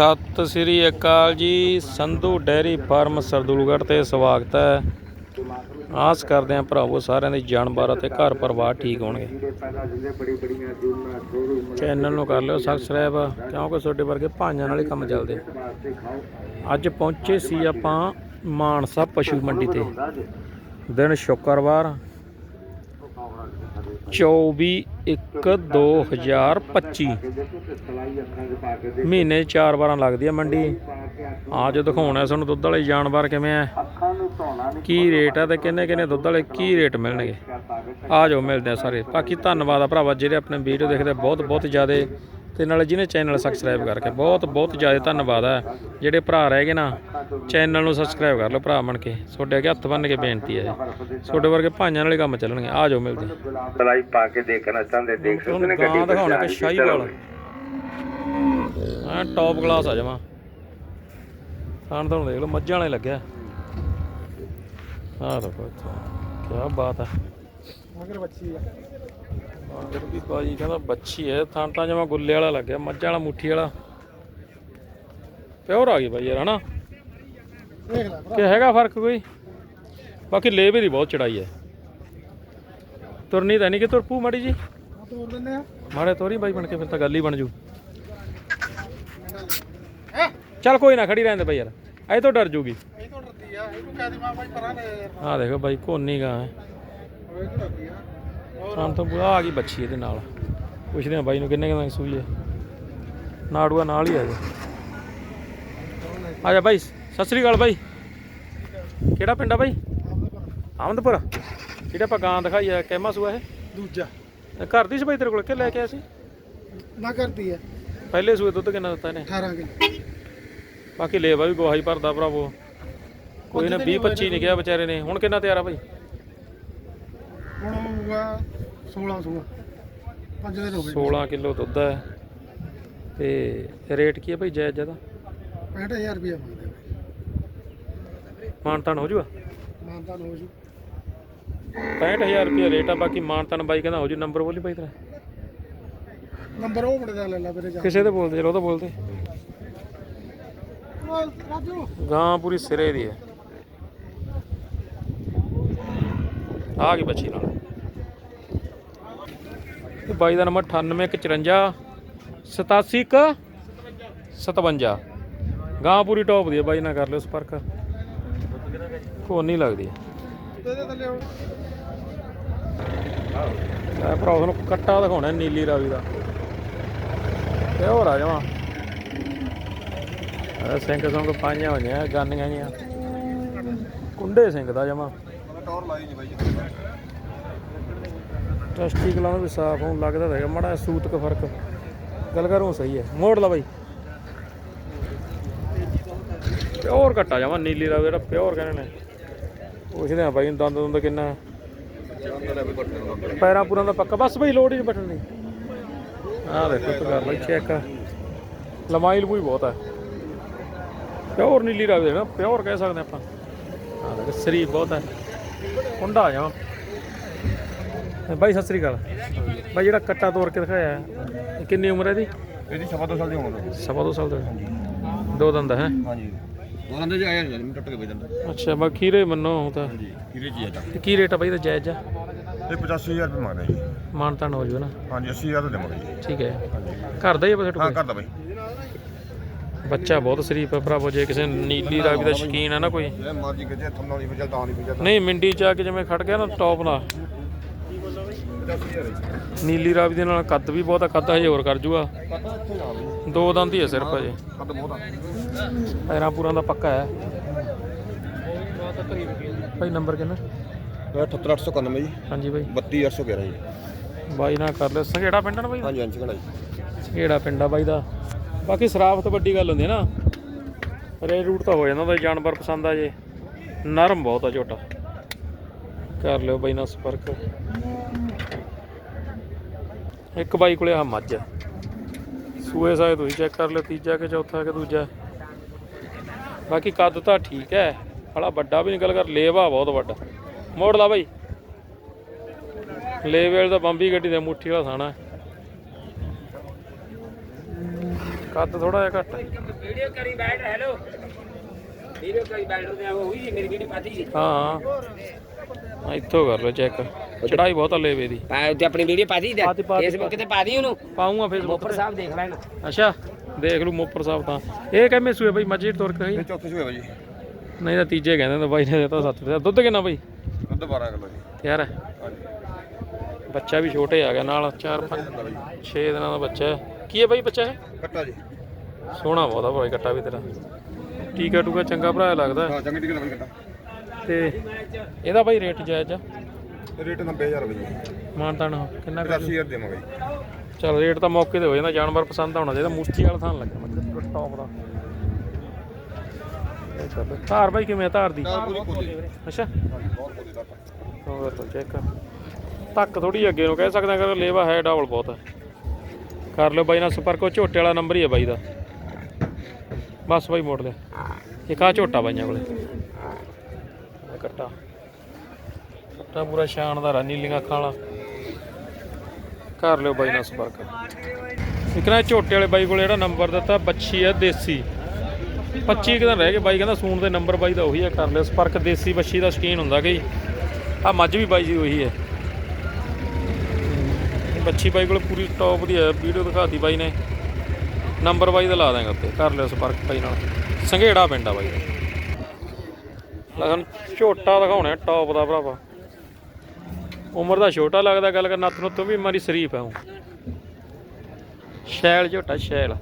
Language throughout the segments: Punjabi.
ਸਤਿ ਸ੍ਰੀ ਅਕਾਲ ਜੀ, ਸੰਧੂ ਡੈਰੀ ਫਾਰਮ, ਸਰਦੂਲਗੜ੍ਹ ਤੇ ਸਵਾਗਤ ਹੈ। ਆਸ ਕਰਦੇ ਹਾਂ ਭਰਾਵੋ ਸਾਰਿਆਂ ਦੇ ਜਾਨਵਰ ਅਤੇ ਘਰ ਪਰਿਵਾਰ ਠੀਕ ਹੋਣਗੇ। ਚੈਨਲ ਨੂੰ ਕਰ ਲਿਓ ਸਬਸਕ੍ਰਾਈਬ ਕਿਉਂਕਿ ਤੁਹਾਡੇ ਵਰਗੇ ਭਾਈਆਂ ਨਾਲ ਹੀ ਕੰਮ ਚੱਲਦੇ ਅੱਜ ਪਹੁੰਚੇ ਸੀ ਆਪਾਂ ਮਾਨਸਾ ਪਸ਼ੂ ਮੰਡੀ ਤੇ। ਦਿਨ ਸ਼ੁੱਕਰਵਾਰ। 24 1 2025 ਮਹੀਨੇ 'ਚ ਚਾਰ ਵਾਰਾਂ ਲੱਗਦੀ ਆ ਮੰਡੀ। ਆ ਜੋ ਦਿਖਾਉਣਾ ਸਾਨੂੰ ਦੁੱਧ ਵਾਲੇ ਜਾਨਵਰ ਕਿਵੇਂ ਆ। ਕੀ ਰੇਟ ਆ ਤੇ ਕਿੰਨੇ ਕਿੰਨੇ ਦੁੱਧ ਵਾਲੇ ਕੀ ਰੇਟ ਮਿਲਣਗੇ। ਆ ਜਾਓ, ਮਿਲਦੇ ਆ ਸਾਰੇ। ਬਾਕੀ ਧੰਨਵਾਦ ਆ ਭਰਾਵਾ ਜਿਹੜੇ ਆਪਣੇ ਵੀਡੀਓ ਦੇਖਦੇ ਬਹੁਤ ਬਹੁਤ ਜ਼ਿਆਦਾ ਤੇ ਨਾਲ ਜਿਹਨੇ ਚੈਨਲ ਸਬਸਕ੍ਰਾਈਬ ਕਰਕੇ ਬਹੁਤ ਬਹੁਤ ਜ਼ਿਆਦਾ ਧੰਨਵਾਦ ਆ। ਜਿਹੜੇ ਭਰਾ ਰਹਿ ਗਏ ਨਾ ਚੈਨਲ ਨੂੰ ਸਬਸਕ੍ਰਾਈਬ ਕਰ ਲਓ ਭਰਾ ਬਣ ਕੇ। ਤੁਹਾਡੇ ਅੱਗੇ ਹੱਥ ਬੰਨ ਕੇ ਬੇਨਤੀ ਹੈ ਤੁਹਾਡੇ ਵਰਗੇ ਭਾਈਆਂ ਨਾਲ ਹੀ ਕੰਮ ਚੱਲਣਗੇ। ਆ ਜਾਓ ਮਿਲਦੇ ਆ। ਸਲਾਈ ਪਾ ਕੇ ਦੇਖਣਾ ਚਾਹੁੰਦੇ ਦੇਖ ਸਕਦੇ ਨੇ ਗੱਡੀ ਦਿਖਾਉਣਾ ਕਿ ਸ਼ਾਹੀ ਵਾਲ। ਆ ਟੌਪ ਕਲਾਸ ਆ ਜਮਾ। ਖਾਣ ਤੁਹਾਨੂੰ ਦੇਖ ਲਓ ਮੱਝਾਂ ਵਾਲੇ ਲੱਗਿਆ। ਆਹ ਦੇਖੋ ਕੀ ਬਾਤ ਹੈ ਮਗਰ ਬੱਚੀ ਆ। ਮਗਰ ਵੀ ਬਾਜੀ ਕਹਿੰਦਾ ਬੱਚੀ ਹੈ ਥਾਂ ਤਾਂ ਜਮਾ ਗੁੱਲੇ ਵਾਲਾ ਲੱਗਿਆ ਮੱਝਾਂ ਵਾਲਾ ਮੁੱਠੀ ਵਾਲਾ। ਪਿਓਰ ਆ ਗਈ ਬਾਈ ਯਾਰ ਹਨਾ? ਦੇਖ ਲੈ ਕਿ ਹੈਗਾ ਫ਼ਰਕ ਕੋਈ? ਬਾਕੀ ਲੇਵੇ ਦੀ ਬਹੁਤ ਚੜਾਈ ਹੈ ਤੁਰਨੀ ਤਾਂ ਨਹੀਂ ਕਿ ਤੁਰਪੂ ਮਾੜੀ ਜੀ? ਆ ਦਿੰਦੇ ਆ। ਮਾੜੇ ਤੋਰੀ ਬਾਈ ਬਣ ਕੇ ਫਿਰ ਤਾਂ ਗੱਲ ਹੀ ਬਣ ਜੂ। ਚੱਲ ਕੋਈ ਨਾ ਖੜੀ ਰਹਿੰਦੇ ਬਾਈ ਯਾਰ। ਐ ਤੋਂ ਡਰ ਜੂਗੀ। ਇਹ ਤੋਂ ਡਰਦੀ ਆ ਇਹਨੂੰ ਕਹਿ ਦੇ ਮੈਂ ਭਾਈ ਪਰਾਂ ਲੈ ਯਾਰ। ਆਹ ਦੇਖੋ ਬਾਈ ਕੋਨੀ ਗਾ ਹੈ ਇਹ ਤੋਂ ਬੁਆ ਆ ਗਈ ਬੱਚੀ ਇਹਦੇ ਨਾਲ। ਪੁੱਛਦੇ ਆ ਬਾਈ ਨੂੰ ਕਿੰਨੇ ਕਿੰਨੇ ਸੂਈ ਹੈ। ਨਾੜੂਆ ਨਾਲ ਹੀ ਆ ਜਾ ਆ ਜਾ ਬਾਈ ਸਤਿ ਸ੍ਰੀ ਅਕਾਲ ਬਾਈ। ਕਿਹੜਾ ਪਿੰਡ ਆ ਬਾਈ? ਆਮਦਪੁਰ ਜਿਹੜਾ ਆਪਾਂ ਗਾਂ ਦਿਖਾਈ ਆ ਕਹਿਮਾ ਸੂਆ ਇਹ। ਦੂਜਾ। ਘਰ ਦੀ ਸੀ ਬਾਈ ਤੇਰੇ ਕੋਲ ਕਿ ਲੈ ਕੇ ਆਇਆ ਸੀ? ਨਾ ਕਰਦੀ ਆ। ਪਹਿਲੇ ਸੂਏ ਦੁੱਧ ਕਿੰਨਾ ਦਿੱਤਾ ਇਹਨੇ? 18 ਕਿਲੋ। ਬਾਕੀ ਲੇਵਾ ਵੀ ਗਵਾਹੀ ਭਰਦਾ ਭਰਾਵੋ। ਕੋਈ ਨੇ 20 25 ਨਹੀਂ ਕਿਹਾ ਵਿਚਾਰੇ ਨੇ। ਹੁਣ ਕਿੰਨਾ ਤਿਆਰ ਆ ਬਾਈ? ਹੋਊਗਾ 16 16 ਪੰਜ ਦਿਨ ਹੋ। ਗਏ 16 ਕਿਲੋ ਦੁੱਧ ਹੈ। ਤੇ ਰੇਟ ਕੀ ਹੈ ਭਾਈ ਜਾਇਜ਼ ਜ਼ਿਆਦਾ 65000 ਰੁਪਏ ਮੰਗਦੇ ਮਾਨਤਾਨ ਹੋ ਜੂਗਾ? ਮਾਨਤਾ ਹੋ ਜੂ। 65000 ਰੁਪਏ ਰੇਟ ਆ ਬਾਕੀ ਮਾਨਤਾਨ ਬਾਈ ਕਹਿੰਦਾ ਹੋ ਜੂ ਨੰਬਰ ਬੋਲੀ ਭਾਈ ਤੇਰਾ। ਨੰਬਰ ਉਹ ਬੜੇ ਦਾ ਲੈ ਲੈ ਵੀਰੇ ਜਾ ਕਿਸੇ ਦੇ ਬੋਲਦੇ ਚਲੋ ਉਹ ਤਾਂ ਬੋਲਦੇ। ਗਾਂ ਪੂਰੀ ਸਿਰੇ ਦੀ ਹੈ। ਆ ਗਈ ਬੱਚੀ ਨਾਲ। ਤੇ ਬਾਈ ਦਾ ਨੰਬਰ 9854 87 57 ਗਾਂ ਪੂਰੀ ਟੌਪ ਦੀ ਹੈ ਬਾਈ ਨਾਲ ਕਰ ਲਿਓ ਸੰਪਰਕ। ਕੋਨ ਨਹੀਂ ਲੱਗਦੀ। ਦੇ ਦੇ ਭਰਾ, ਤੁਹਾਨੂੰ ਕੱਟਾ ਦਿਖਾਉਣਾ ਨੀਲੀ ਰਾਵੀ ਦਾ। ਤੇ ਹੋਰ ਆ ਜਾਵਾਂ। ਇਹ ਸਿੰਘ ਸੰਗ ਪਾਈਆਂ ਹੋਈਆਂ, ਗਾਨੀਆਂ ਜੀਆਂ। ਕੁੰਡੇ ਸਿੰਘ ਦਾ ਜਮਾ। ਟੌਰ ਲਾਈ ਨਹੀਂ ਬਾਈ ਟੈਸਟੀ ਕਲਾਂ ਵੀ ਸਾਫ਼ ਹੋਣ ਲੱਗਦਾ ਤਾਂ ਹੈਗਾ ਮਾੜਾ ਸੂਤ ਕ ਫ਼ਰਕ। ਗੱਲ ਕਰੂੰ ਸਹੀ ਹੈ। ਮੋੜ ਲਾ ਬਾਈ। ਪਿਓਰ ਕੱਟਾ ਜਾਵਾਂ ਨੀਲੀ ਰਾਵੀ ਜਿਹੜਾ ਪਿਓਰ ਕਹਿੰਦੇ ਨੇ। ਪੁੱਛਦੇ ਆ ਬਾਈ ਦੰਦ ਦੰਦ ਕਿੰਨਾ ਪੈਰਾਂ ਪੂਰਾਂ ਦਾ ਪੱਕਾ ਬਸ ਬਈ ਲੋੜ ਹੀ ਨਹੀਂ ਬਟਣ ਦੀ। ਆਹ ਦੇਖੋ ਤੂੰ ਕਰ ਲਈ ਚੈੱਕ ਲੰਮਾਈ ਲਮੂਈ ਬਹੁਤ ਹੈ ਪਿਓਰ ਨੀਲੀ ਰਾਵੀ ਦੇ ਨਾ ਪਿਓਰ ਕਹਿ ਸਕਦੇ ਆਪਾਂ। ਆਹ ਦੇਖ ਸਰੀਰ ਬਹੁਤ ਹੈ। ਕੁੰਡਾ ਆ ਜਾਵਾਂ। ਬਾਈ ਸਤਿ ਸ੍ਰੀ ਅਕਾਲ। ਬਾਈ ਜਿਹੜਾ ਕੱਟਾ ਤੋੜ ਕੇ ਦਿਖਾਇਆ ਹੈ, ਕਿੰਨੀ ਉਮਰ ਹੈ ਇਹਦੀ? ਇਹਦੀ ਸਵਾ ਦੋ ਸਾਲ ਦੀ ਉਮਰ ਸਵਾ ਦੋ ਸਾਲ ਦਾ। ਦੋ ਦੰਦ ਹੈ? ਹਾਂਜੀ। ਉਹਨਾਂ ਦੇ ਆਇਆ ਨਹੀਂ ਟੁੱਟ ਕੇ ਵੇਚਦਾ ਅੱਛਾ ਬਾ ਖੀਰੇ ਮੰਨੋ ਹੁਣ ਤਾਂ। ਹਾਂਜੀ ਕਿਹਦੇ ਚੀਜ਼ ਆ ਤੇ ਕੀ ਰੇਟ ਆ ਬਾਈ ਦਾ ਜਾਇਜ਼ ਆ? ਇਹ 85000 ਰੁਪਏ ਮੰਗਦਾ ਜੀ। ਮਾਨਤਾਨ ਹੋ ਜਾਵੇ ਨਾ ਹਾਂਜੀ 80000 ਦਾ ਦੇਵਾਂਗੇ ਜੀ। ਠੀਕ ਹੈ। ਘਰ ਦਾ ਹੀ ਆ ਬਸ ਹਾਂ ਕਰਦਾ ਬਾਈ? ਬੱਚਾ ਬਹੁਤ ਸ਼ਰੀਫ ਹੈ ਭਰਾਵੋ ਜੇ ਕਿਸੇ ਨੀਲੀ ਰਾਵੀ ਦਾ ਸ਼ਕੀਨ ਹੈ ਨਾ ਕੋਈ। ਇਹ ਮਰਜ਼ੀ ਕਿ ਜੇ ਥੰਨਾ ਨਹੀਂ ਤਾਂ ਨਹੀਂ ਫਿਜਲ ਨਹੀਂ ਮੰਡੀ ਚ ਆ ਕੇ ਜਿਵੇਂ ਖੜ ਗਿਆ ਨਾ ਟੌਪ 80000 ਨੀਲੀ ਰਾਵੀ ਦੇ ਨਾਲ ਕੱਦ ਵੀ ਬਹੁਤ ਆ ਕੱਦ ਹਜੇ ਹੋਰ ਕਰ ਜੂਗਾ। ਦੋ ਦੰਦ ਹੀ ਹੈ ਸਿਰਫ ਅਜੇ ਕੱਦ ਬਹੁਤ ਆ ਪੈਰਾਂ ਪੂਰਾਂ ਦਾ ਪੱਕਾ ਹੈ। ਭਾਈ ਨੰਬਰ ਕਿੰਨਾ? 78891 ਜੀ। ਹਾਂਜੀ ਬਾਈ। 32811 ਜੀ। ਬਾਈ ਨਾਲ ਕਰ ਲਿਓ। ਸੰਘੇੜਾ ਪਿੰਡ ਬਾਈ? ਹਾਂਜੀ ਹਾਂਜੀ ਜੀ। ਸੰਘੇੜਾ ਪਿੰਡ ਬਾਈ ਦਾ। ਬਾਕੀ ਸਰਾਫਤ ਵੱਡੀ ਗੱਲ ਹੁੰਦੀ ਹੈ ਨਾ। ਰੇ ਰੂਟ ਤਾਂ ਹੋ ਜਾਂਦਾ ਤਾਂ ਜਾਨਵਰ ਪਸੰਦ ਆ ਜੇ। ਨਰਮ ਬਹੁਤ ਆ ਝੋਟਾ। ਕਰ ਲਿਓ ਬਾਈ ਨਾਲ ਸੰਪਰਕ। ਇੱਕ ਬਾਈ ਕੋਲੇ ਆ ਮੱਝ ਸੂਏ ਸਾਏ ਤੁਸੀਂ ਚੈੱਕ ਕਰ ਲਿਓ ਤੀਜਾ ਕਿ ਚੌਥਾ ਕਿ ਦੂਜਾ। ਬਾਕੀ ਕੱਦ ਤਾਂ ਠੀਕ ਹੈ ਹਲਾ ਵੱਡਾ ਵੀ ਨਿਕਲ ਕਰ ਲੇਵਾ ਬਹੁਤ ਵੱਡਾ। ਮੋੜ ਲਾ ਬਾਈ। ਲੇਵੇਲ ਦਾ ਬੰਬੀ ਗੱਡੀ ਦੇ ਮੁੱਠੀ ਵਾਲਾ ਹੈ। ਕੱਦ ਥੋੜਾ ਜਿਹਾ ਘੱਟ ਹੈ ਵੀਡੀਓ ਕਰੀ ਬੈਠ ਹੈਲੋ। ਵੀਡੀਓ ਕਰੀ ਬੈਠ ਉਹ ਹੋਈ ਜੀ ਮੇਰੀ ਵੀਡੀਓ ਪਾਤੀ ਹਾਂ ਹਾਂ। ਇੱਥੋਂ ਕਰ ਲਓ ਚੈੱਕ ਚੜਾਈ ਬਹੁਤ ਆ ਲੇਵੇ ਦੀ। ਪਾ ਤੇ ਆਪਣੀ ਵੀਡੀਓ ਪਾਤੀ ਪਾਤੀ, ਪਾਤੀ, ਫੇਸਬੁੱਕ ਤੇ ਪਾ ਦੀ ਉਹਨੂੰ। ਪਾਉਂਗਾ ਫੇਸਬੁੱਕ ਮੋਪਰ ਸਾਹਿਬ ਦੇਖ ਲੈਣ। ਅੱਛਾ ਦੇਖ ਲੂ ਮੋਪਰ ਸਾਹਿਬ ਤਾਂ। ਇਹ ਕਿਵੇਂ ਸੂਏ ਬਈ ਮੱਝੀ ਤੁਰ ਕੇ ਇਹ ਚੌਥੇ ਸੂਏ ਬਾਈ। ਨਹੀਂ ਤਾਂ ਤੀਜੇ ਕਹਿੰਦੇ ਤਾਂ ਬਾਈ ਨੇ ਦਿੱਤਾ ਸੱਤ ਤੇ ਦੁੱਧ ਕਿੰਨਾ ਬਈ? ਦੁੱਧ 12 ਕਿਲੋ ਜੀ। ਯਾਰ ਹਾਂਜੀ। ਬੱਚਾ ਵੀ ਛੋਟੇ ਆ ਗਿਆ ਨਾਲ 4 5 6 ਦਿਨਾਂ ਦਾ ਬੱਚਾ ਹੈ। ਕੀ ਹੈ ਬਾਈ ਬੱਚਾ ਇਹ? ਕੱਟਾ ਜੀ। ਸੋਹਣਾ ਬਹੁਤ ਆ ਭਾਈ ਕੱਟਾ ਵੀ ਤੇਰਾ। ਟੀਕਾ ਟੂਕਾ ਚੰਗਾ ਭਰਾ ਲੱਗਦਾ ਹਾਂ। ਚੰਗੀ ਟਿਕਟ ਬਾਈ ਕੱਟਾ। ਤੇ ਇਹਦਾ ਬਾਈ ਰੇਟ ਜਾਇਜ਼ ਆ? ਰੇਟ 90000 ਰੁਪਏ ਜੀ ਮਾਨਤਾਨ ਕਿੰਨਾ ਕੁ 83000 ਦੇਵਾਂਗੇ। ਚਲ ਰੇਟ ਤਾਂ ਮੌਕੇ ਤੇ ਹੋ ਜਾਂਦਾ ਜਾਨਵਰ ਪਸੰਦ ਆਉਣਾ ਚਾਹੀਦਾ ਮੂਰਤੀ ਵਾਲਾ ਥਾਂ ਲੱਗਾ ਮਤਲਬ ਟੌਪ ਦਾ ਧਾਰ ਬਾਈ ਕਿਵੇਂ ਆ ਧਾਰ ਦੀ? ਅੱਛਾ। ਹੋਰ ਤਾਂ ਚੈੱਕ ਤੱਕ ਥੋੜੀ ਅੱਗੇ ਨੂੰ ਕਹਿ ਸਕਦੇ ਕਰ ਲੇਵਾ ਹੈ ਡਬਲ ਬਹੁਤ ਹੈ ਕਰ ਲਿਓ ਬਾਈ ਨਾਲ ਸੰਪਰਕ ਉਹ ਝੋਟੇ ਵਾਲਾ ਨੰਬਰ ਹੀ ਹੈ ਬਾਈ ਦਾ। ਬਸ ਬਾਈ ਮੋੜ ਲਿਆ। ਇੱਕ ਆ ਝੋਟਾ ਬਾਈਆਂ ਕੋਲੇ। ਕੱਟਾ। ਕੱਟਾ ਪੂਰਾ ਸ਼ਾਨਦਾਰ ਆ ਨੀਲੀਆਂ ਅੱਖਾਂ ਵਾਲਾ। ਕਰ ਲਿਓ ਬਾਈ ਨਾਲ ਸੰਪਰਕ। ਇੱਕ ਨਾ ਝੋਟੇ ਵਾਲੇ ਬਾਈ ਕੋਲੇ ਜਿਹੜਾ ਨੰਬਰ ਦਿੱਤਾ, ਬੱਚੀ ਆ, ਦੇਸੀ। 25 ਕੁ ਦਿਨ ਰਹਿ ਗਏ ਬਾਈ, ਕਹਿੰਦਾ ਸੂਣ ਦੇ ਨੰਬਰ ਬਾਈ ਦਾ ਉਹੀ ਹੈ ਕਰ ਲਿਓ ਸੰਪਰਕ। ਦੇਸੀ ਬੱਚੀ ਦਾ ਸ਼ਕੀਨ ਹੁੰਦਾ ਕਿ ਆ ਮੱਝ ਵੀ ਬਾਈ ਜੀ ਉਹੀ ਹੈ ਬੱਚੀ ਬਾਈ ਕੋਲ ਪੂਰੀ ਟੌਪ ਦੀ ਹੈ ਵੀਡੀਓ ਦਿਖਾਤੀ ਬਾਈ ਨੇ। ਨੰਬਰ ਬਾਈ ਦਾ ਲਾ ਦਾਂਗੇ ਉੱਤੇ, ਕਰ ਲਿਓ ਸੰਪਰਕ ਬਾਈ ਨਾਲ। ਸੰਘੇੜਾ ਪਿੰਡ ਆ ਬਾਈ ਲਗਨ ਝੋਟਾ ਦਿਖਾਉਣਾ ਟੌਪ ਦਾ ਭਰਾਵਾ। ਉਮਰ ਦਾ ਛੋਟਾ ਲੱਗਦਾ ਗੱਲ ਕਰ ਨੱਥ ਨੂੰ ਤੋਂ ਵੀ ਮਾਰੀ ਸ਼ਰੀਫ ਹੈ ਉਹ। ਸ਼ੈਲ ਝੋਟਾ ਸ਼ੈਲ।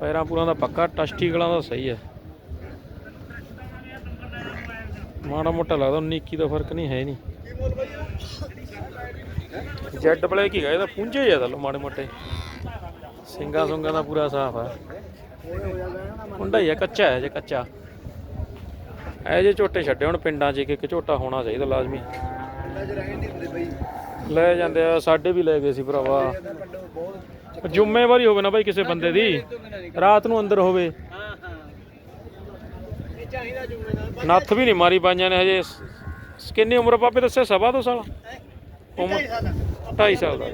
ਪੈਰਾਂ ਪੂਰਾਂ ਦਾ ਪੱਕਾ, ਟਸਟੀ ਗਲਾਂ ਦਾ ਸਹੀ ਹੈ। ਮਾੜਾ ਮੋਟਾ ਲੱਗਦਾ 19 ਦਾ ਫ਼ਰਕ ਨਹੀਂ, ਹੈ ਨਹੀਂ। ਜੈਡ ਬਲੈਕ ਹੀ ਗਾ ਇਹਦਾ ਪੁੰਝੇ ਜ਼ਿਆਦਾ ਮਾੜੇ ਮੋਟੇ। ਸਿੰਗਾ ਸੁੰਗਾ ਦਾ ਪੂਰਾ ਸਾਫ਼ ਆ ਮੁੰਡਾ ਹੀ ਆ ਕੱਚਾ ਹੈ ਜੇ ਕੱਚਾ। ਇਹ ਜੇ ਝੋਟੇ ਛੱਡੇ ਹੁਣ ਪਿੰਡਾਂ 'ਚ ਇੱਕ ਇੱਕ ਝੋਟਾ ਹੋਣਾ ਚਾਹੀਦਾ ਲਾਜ਼ਮੀ। ਲੈ ਜਾਂਦੇ ਆ ਸਾਡੇ ਵੀ ਲੈ ਗਏ ਸੀ ਭਰਾਵਾ। ਜ਼ਿੰਮੇਵਾਰੀ ਹੋਵੇ ਨਾ ਭਾਈ ਕਿਸੇ ਬੰਦੇ ਦੀ। ਰਾਤ ਨੂੰ ਅੰਦਰ ਹੋਵੇ। ਨੱਥ ਵੀ ਨਹੀਂ ਮਾਰੀ ਪਾਈਆਂ ਨੇ ਹਜੇ। ਕਿੰਨੀ ਉਮਰ ਪਾਪੇ ਦੱਸਿਆ? ਸਵਾ ਦੋ ਸਾਲ? ਉਮਰ 2.5 ਸਾਲ ਦਾ।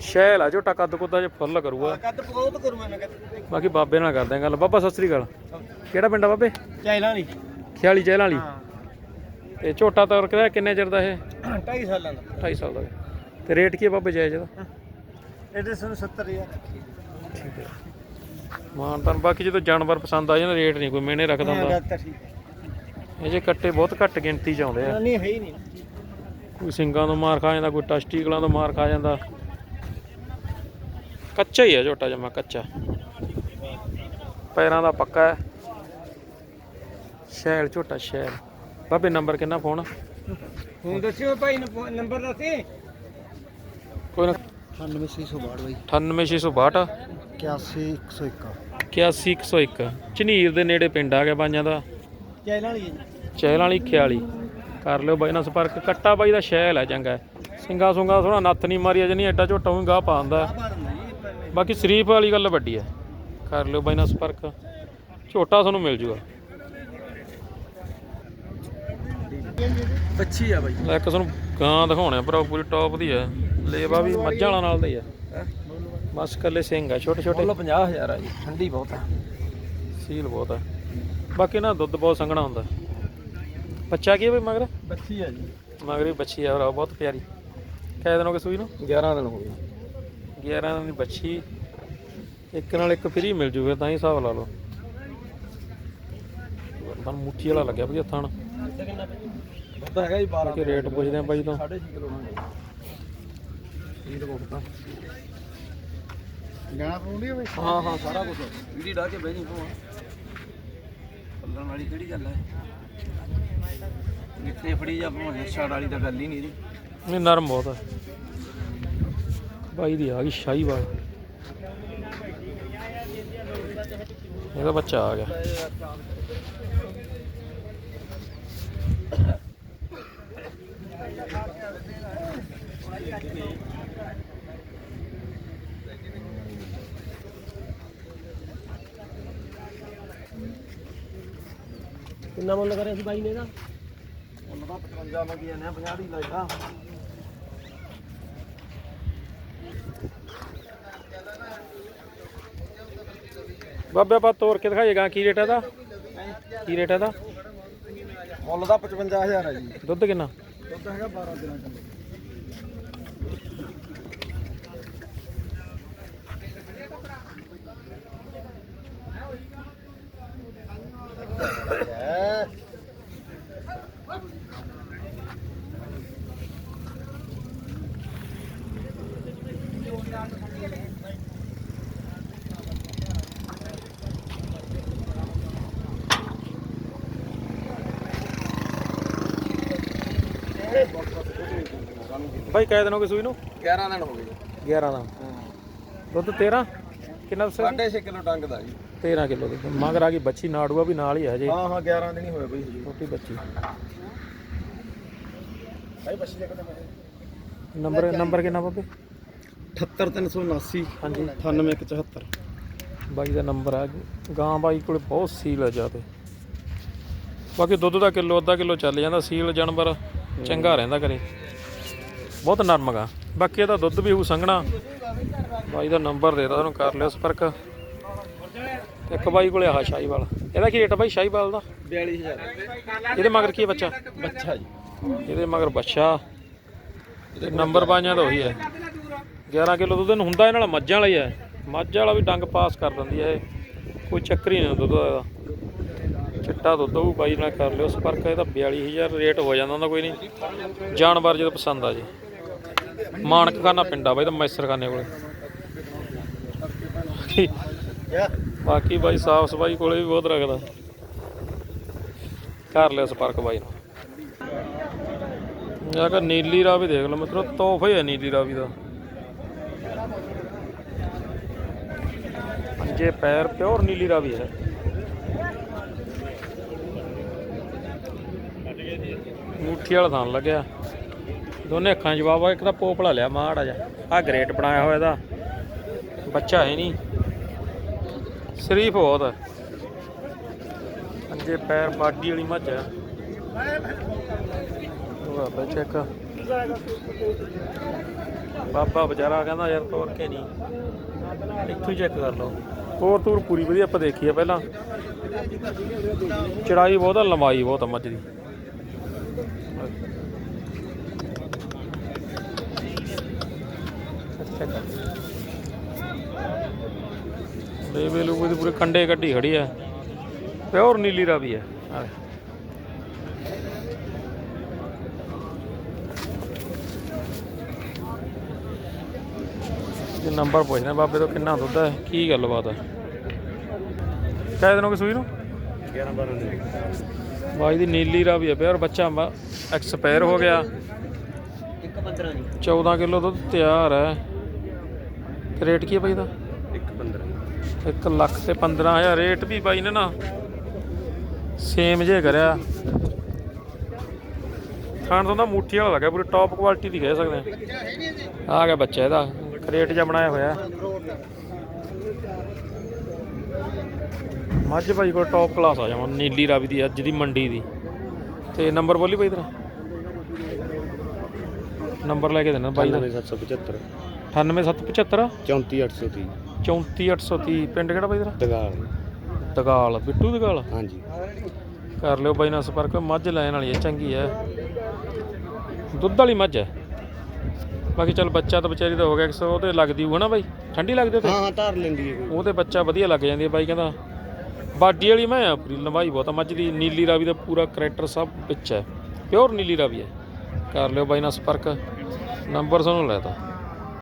ਸ਼ੈਲ ਆ ਜੋ ਟਕਾ ਦੁਕਦਾ ਜੇ ਫੁੱਲ ਕਰੂਗਾ। ਕੱਦ ਬਹੁਤ ਕਰੂੰਗਾ ਮੈਂ ਬਾਕੀ ਬਾਬੇ ਨਾਲ ਕਰਦੇ ਆ ਗੱਲ। ਬਾਬਾ ਸਤਿ ਸ੍ਰੀ ਅਕਾਲ। ਕਿਹੜਾ ਪਿੰਡ ਆ ਬਾਬੇ? ਚਾਈਲਾਂ ਨਹੀਂ ਖਿਆਲੀ ਚਹਿਲਾਂ ਵਾਲੀ। ਤੇ ਝੋਟਾ ਤੌਰ ਕਿਹਦਾ ਕਿੰਨੇ ਚਿਰ ਦਾ ਇਹ? 2.5 ਸਾਲਾਂ ਦਾ। 2.5 ਸਾਲ ਦਾ ਤੇ ਰੇਟ ਕੀ ਹੈ ਬਾਬੇ ਜਾਇਜ਼ ਦਾ ਇਹਦੇ ਸਾਨੂੰ 70000 ਠੀਕ ਹੈ। ਮਾਨ ਤਾਂ ਬਾਕੀ ਜਦੋਂ ਜਾਨਵਰ ਪਸੰਦ ਆ ਜਾਣ ਰੇਟ ਨਹੀਂ ਕੋਈ ਮੈਨੇ ਰੱਖਦਾ ਹੁੰਦਾ। ਤਾਂ ਠੀਕ ਇਹ ਜੇ ਕੱਟੇ ਬਹੁਤ ਘੱਟ ਗਿਣਤੀ ਚ ਆਉਂਦੇ ਆ। ਨਹੀਂ ਹੈ ਹੀ ਨਹੀਂ। ਕੋਈ ਸਿੰਗਾਂ ਤੋਂ ਮਾਰ ਖਾ ਜਾਂਦਾ ਕੋਈ ਟਸਟੀਕਲਾਂ ਤੋਂ ਮਾਰ ਖਾ ਜਾਂਦਾ। ਕੱਚਾ ਹੀ ਆ ਝੋਟਾ ਜਮਾ ਕੱਚਾ। ਪੈਰਾਂ ਦਾ ਪੱਕਾ ਹੈ। ਸ਼ੈਲ ਝੋਟਾ ਸ਼ੈਲ। ਬਾਬੇ ਨੰਬਰ ਕਿੰਨਾ ਫੋਨ? ਹੁਣ ਦੱਸਿਓ ਭਾਈ ਨੰਬਰ ਦੱਸੇ। ਕੋਈ ਨਾ। 9662 ਬਾਈ। 98662 81101 81101 ਝਨੀਰ ਦੇ ਨੇੜੇ ਪਿੰਡ ਆ ਗਿਆ ਬਾਈਆਂ ਦਾ। ਚਾਈਲਾਂ ਵਾਲੀ ਹੈ ਜੀ। ਚਹਿਲ ਵਾਲੀ ਖਿਆਲੀ। ਕਰ ਲਿਓ ਬਾਈ ਨਾਲ ਸੰਪਰਕ। ਕੱਟਾ ਬਾਈ ਦਾ ਸ਼ੈਲ ਹੈ ਚੰਗਾ। ਸਿੰਗਾ ਸੁੰਗਾ ਥੋੜਾ ਨੱਥ ਨਹੀਂ ਮਾਰੀ ਨਹੀਂ ਐਡਾ ਝੋਟਾ ਵੀ ਗਾਹ ਪਾਉਂਦਾ ਪਾ ਦਿੰਦਾ ਜੀ ਬਾਕੀ ਸ਼ਰੀਫ ਵਾਲੀ ਗੱਲ ਵੱਡੀ ਹੈ। ਕਰ ਲਿਓ ਬਾਈ ਨਾਲ ਸੰਪਰਕ। ਝੋਟਾ ਤੁਹਾਨੂੰ ਮਿਲ ਜੂਗਾ। ਬੱਚੀ ਆ ਬਾਈ। ਲੈ ਇੱਕ ਤੁਹਾਨੂੰ ਗਾਂ ਦਿਖਾਉਣੇ ਭਰਾ ਪੂਰੀ ਟੌਪ ਦੀ ਹੈ ਲੇਵਾ ਵੀ ਮੱਝਾਂ ਵਾਲਾ ਨਾਲ ਦਾ ਹੀ ਹੈ? ਬਸ ਕੱਲੇ ਸਿੰਘ ਆ ਛੋਟੇ ਛੋਟੇ। 50000 ਆ ਜੀ ਠੰਡੀ ਬਹੁਤ ਆ। ਸੀਲ ਬਹੁਤ ਹੈ ਬਾਕੀ ਨਾ ਦੁੱਧ ਬਹੁਤ ਸੰਘਣਾ ਹੁੰਦਾ। ਬੱਚਾ ਕੀ ਹੈ ਬਈ ਮਗਰ? ਬੱਚੀ ਆ ਜੀ। ਮਗਰ ਵੀ ਬੱਚੀ ਆ ਭਰਾ ਬਹੁਤ ਪਿਆਰੀ। ਕਿਹ ਦਿਨ ਹੋ ਗਏ ਸੂਈ ਨੂੰ? 11 ਦਿਨ ਹੋ ਗਏ। 11 ਦਿਨ ਦੀ ਬੱਚੀ ਇੱਕ ਨਾਲ ਇੱਕ ਫ੍ਰੀ ਮਿਲ ਜੂਗਾ ਤਾਂ ਹੀ ਹਿਸਾਬ ਲਾ ਲਓ। ਤਾਂ ਮੁੱਠੀ ਵਾਲਾ ਲੱਗਿਆ ਵਧੀਆ ਥਣ। ਦੁੱਧ ਹੈਗਾ ਜੀ 12 ਕਿ ਰੇਟ ਪੁੱਛਦੇ ਆ ਬਾਈ ਤੋਂ। 6.5 ਕਿਲੋ ਹੋਣਾ ਇਹ ਤਾਂ ਬਹੁਤ ਜਾਣਾ ਪਉਂਦੀ ਬਈ? ਹਾਂ ਹਾਂ ਸਾਰਾ ਕੁਝ ਵੀਡੀ ਡਾ ਕੇ ਬਹਿ ਜੀ ਪੱਲਣ ਵਾਲੀ ਕਿਹੜੀ ਗੱਲ ਹੈ ਜਿੱਥੇ ਫੜੀ ਜਾ ਭਵਾ ਹੈਡਸ਼ਾਟ ਵਾਲੀ ਤਾਂ ਗੱਲ ਹੀ ਨਹੀਂ ਜੀ। ਇਹ ਨਰਮ ਬਹੁਤ ਆ। ਬਾਈ ਦੀ ਆ ਗਈ ਸ਼ਾਹੀਵਾਲ ਇਹਦਾ ਬੱਚਾ ਆ ਗਿਆ। ਕਿੰਨਾ ਮੁੱਲ ਕਰਿਆ ਸੀ ਬਾਈ ਨੇ ਇਹਦਾ? ਮੁੱਲ ਤਾਂ 55 ਮੰਗੀ ਜਾਂਦੇ ਆ 50 ਦੀ ਲਾਇਆ ਬਾਬੇ ਆਪਾਂ ਤੋਰ ਕੇ ਦਿਖਾਈਏਗਾ ਕੀ ਰੇਟ ਇਹਦਾ? ਕੀ ਰੇਟ ਇਹਦਾ? ਮੁੱਲ ਦਾ 55000 ਹੈ ਜੀ। ਦੁੱਧ ਕਿੰਨਾ? ਦੁੱਧ ਹੈਗਾ 12 ਦਿਨਾਂ ਦਾ ਭਾਈ ਕਾਇ ਦਿਨ ਹੋ ਗਏ ਸੂਈ ਨੂੰ? 11 ਦਿਨ ਹੋ ਗਏ ਜੀ। 11 ਦਾ ਦੁੱਧ 13 ਕਿੰਨਾ ਦੱਸਿਆ 6.5 ਕਿਲੋ ਟੰਗ ਦਾ ਜੀ। 13 ਕਿਲੋ ਦੀ। ਮਗਰ ਆ ਗਈ ਬੱਚੀ ਨਾੜੂਆ ਵੀ ਨਾਲ ਹੀ ਹੈ ਹਜੇ। ਹਾਂ ਹਾਂ 11 ਦਿਨ ਹੀ ਹੋਏ ਬਈ ਜੀ ਛੋਟੀ ਬੱਚੀ। ਭਾਈ ਬੱਚੀ ਦੇ ਕਿੰਨੇ ਨੰਬਰ ਨੰਬਰ ਕਿੰਨਾ ਬਾਬੇ? 78379 ਹਾਂਜੀ। 9874 ਬਾਈ ਦਾ ਨੰਬਰ ਆ ਗਾਂ ਬਾਈ ਕੋਲੇ ਬਹੁਤ ਸੀਲ ਹੈ ਜਿਆਦੇ। ਬਾਕੀ ਦੁੱਧ ਦਾ ਕਿਲੋ ਅੱਧਾ ਕਿਲੋ ਚੱਲ ਜਾਂਦਾ। ਸੀਲ ਜਾਨਵਰ ਚੰਗਾ ਰਹਿੰਦਾ ਕਰੇ ਬਹੁਤ ਨਰਮ ਗਾ ਬਾਕੀ ਇਹਦਾ ਦੁੱਧ ਵੀ ਹੋਊ ਸੰਘਣਾ। ਬਾਈ ਦਾ ਨੰਬਰ ਦੇ ਤਾ ਤੁਹਾਨੂੰ ਕਰ ਲਿਓ ਸੰਪਰਕ। ਇੱਕ ਬਾਈ ਕੋਲੇ ਆ ਸ਼ਾਹੀਵਾਲ। ਇਹਦਾ ਕੀ ਰੇਟ ਆ ਬਾਈ ਸ਼ਾਹੀਵਾਲ ਦਾ? 42000 ਇਹਦੇ ਮਗਰ ਕੀ ਬੱਚਾ? ਬੱਚਾ ਜੀ। ਇਹਦੇ ਮਗਰ ਬੱਚਾ। ਤੇ ਨੰਬਰ ਬਾਈਆਂ ਦਾ ਉਹੀ ਹੈ। 11 ਕਿਲੋ ਦੁੱਧ ਇਹਨੂੰ ਹੁੰਦਾ ਇਹ ਨਾਲ ਮੱਝਾਂ ਵਾਲਾ ਹੀ ਹੈ। ਮੱਝ ਵਾਲਾ ਵੀ ਡੰਗ ਪਾਸ ਕਰ ਦਿੰਦੀ ਹੈ ਇਹ। ਕੋਈ ਚੱਕਰ ਹੀ ਨਹੀਂ ਦੁੱਧ ਦਾ। ਚਿੱਟਾ ਦੁੱਧ ਉਹ ਬਾਈ ਨਾਲ ਕਰ ਲਿਓ ਸੰਪਰਕ। ਇਹਦਾ 42000 ਰੇਟ ਹੋ ਜਾਂਦਾ ਹੁੰਦਾ ਕੋਈ ਨਹੀਂ। ਜਾਨਵਰ ਜਦੋਂ ਪਸੰਦ ਆ ਜੇ। ਮਾਨਕ ਖਾਨਾ ਆ ਬਾਈ, ਤਾਂ ਮੈਸਰ ਖਾਨੇ ਕੋਲੇ। ਬਾਕੀ ਬਾਈ ਸਾਫ਼ ਸਫ਼ਾਈ ਕੋਲੇ ਵੀ ਬਹੁਤ ਰੱਖਦਾ। ਕਰ ਲਿਓ ਸੰਪਰਕ ਬਾਈ ਨਾਲ ਜਾਂ ਕਿ ਨੀਲੀ ਰਾਵੀ ਦੇਖ ਲਓ ਮਿੱਤਰੋ, ਤੋਹਫ਼ੇ ਹੀ ਹੈ ਨੀਲੀ ਰਾਵੀ ਦਾ। ਜੇ ਪੈਰ ਪਿਓਰ ਨੀਲੀ ਰਾਵੀ ਹੈ। ਮੁੱਠੀ ਵਾਲਾ ਥਾਂ ਲੱਗਿਆ। ਦੋਨੇ ਅੱਖਾਂ 'ਚ ਜਵਾਬ ਆ, ਇੱਕ ਤਾਂ ਪੋਪਲਾ ਲਿਆ ਮਾੜਾ ਜਾ ਆ ਗ੍ਰੇਟ ਬਣਾਇਆ ਹੋਇਆ ਇਹਦਾ। ਬੱਚਾ ਹੈ ਨਹੀਂ। ਸ਼ਰੀਫ ਬਹੁਤ ਹੈ ਪੈਰ ਬਾਡੀ ਵਾਲੀ ਮੱਝ ਆ। ਉਹ ਬਾਬਾ ਚੈੱਕ ਬਾਬਾ ਵਿਚਾਰਾ ਕਹਿੰਦਾ, ਯਾਰ ਤੋਰ ਕੇ ਨਹੀਂ। ਇੱਥੋਂ ਚੈੱਕ ਕਰ ਲਓ। ਤੋਰ ਤੂਰ ਪੂਰੀ ਵਧੀਆ ਆਪਾਂ ਦੇਖੀ ਆ ਪਹਿਲਾਂ। ਚੜਾਈ ਬਹੁਤ ਆ, ਲੰਬਾਈ ਬਹੁਤ ਮੱਝ ਦੀ। ਬੇਬੇ ਲੋਗੋ ਦੀ ਪੂਰੇ ਕੰਡੇ ਕੱਢੀ ਖੜੀ ਆ ਪਿਓਰ ਨੀਲੀ ਰਾਵੀ ਆ ਆਹ ਦੇਖ। ਇਹ ਨੰਬਰ ਪੁੱਛਣਾ ਬਾਬੇ ਤੋਂ ਕਿੰਨਾ ਦੁੱਧ ਹੈ ਕੀ ਗੱਲਬਾਤ ਹੈ? ਕਹਿ ਦੇਣੋਗੇ ਸੂਈ ਨੂੰ? 11 12 ਦਿਨ ਬਾਈ ਦੀ ਨੀਲੀ ਰਾਵੀ ਹੈ ਪਿਓਰ ਬੱਚਾ ਐਕਸਪਾਇਰ ਹੋ ਗਿਆ। 1 15 ਜੀ 14 ਕਿਲੋ ਦੁੱਧ ਤਿਆਰ ਹੈ। ਰੇਟ ਕੀ ਹੈ ਬਾਈ ਦਾ? 1 15 1 ਲੱਖ ਤੇ 15000 ਰੇਟ ਵੀ ਬਾਈ ਨੇ ਨਾ ਸੇਮ ਜੇ ਕਰਿਆ। ਖਾਣ ਤੋਂ ਤਾਂ ਮੁੱਠੀ ਵਾਲਾ ਲੱਗਿਆ ਪੂਰੀ ਟੌਪ ਕੁਆਲਿਟੀ ਦੀ ਕਹਿ ਸਕਦੇ ਆ। ਆ ਗਿਆ ਬੱਚਾ ਇਹਦਾ ਕਰੇਟ ਜਿਹਾ ਬਣਾਇਆ ਹੋਇਆ। ਮੱਝ ਭਾਈ ਕੋਲ ਟੌਪ ਕਲਾਸ ਆ ਜਾਵਾਂ ਨੀਲੀ ਰਾਵੀ ਦੀ ਅੱਜ ਦੀ ਮੰਡੀ ਦੀ। ਤੇ ਨੰਬਰ ਬੋਲੀ ਬਾਈ ਤੇਰਾ? ਨੰਬਰ ਲੈ ਕੇ ਦੇਣਾ ਬਾਈ ਦਾ। 775 98775 34830 34830 ਪਿੰਡ ਕਿਹੜਾ ਬਾਈ ਤੇਰਾ? ਦਗਾਲ। ਦਗਾਲ। ਬਿੱਟੂ ਦਗਾਲ? ਹਾਂਜੀ। ਕਰ ਲਿਓ ਬਾਈ ਨਾਲ ਸੰਪਰਕ। ਮੱਝ ਲੈਣ ਵਾਲੀ ਹੈ ਚੰਗੀ ਹੈ। ਦੁੱਧ ਵਾਲੀ ਮੱਝ ਹੈ? ਬਾਕੀ ਚਲ ਬੱਚਾ ਤਾਂ ਵਿਚਾਰੀ ਦਾ ਹੋ ਗਿਆ ਸੌ ਉਹਦੇ ਲੱਗਦੀ ਨਾ ਬਾਈ? ਠੰਡੀ ਲੱਗਦੀ ਉਹ ਤੇ? ਹਾਂ ਹਾਂ ਧਾਰ ਲੈਂਦੀ ਹੈ ਕੋਈ। ਉਹਦੇ ਬੱਚਾ ਵਧੀਆ ਲੱਗ ਜਾਂਦੀ ਹੈ ਬਾਈ ਕਹਿੰਦਾ। ਬਾਡੀ ਵਾਲੀ ਮੈਂ ਆ ਪੂਰੀ ਲੰਬਾਈ ਬਹੁਤ ਆ ਮੱਝ ਦੀ ਨੀਲੀ ਰਾਵੀ ਦਾ ਪੂਰਾ ਕਰੈਕਟਰ ਸਭ ਵਿੱਚ ਹੈ। ਪਿਓਰ ਨੀਲੀ ਰਾਵੀ ਹੈ। ਕਰ ਲਿਓ ਬਾਈ ਨਾਲ ਸੰਪਰਕ। ਨੰਬਰ ਤੁਹਾਨੂੰ ਲੈ ਤਾ।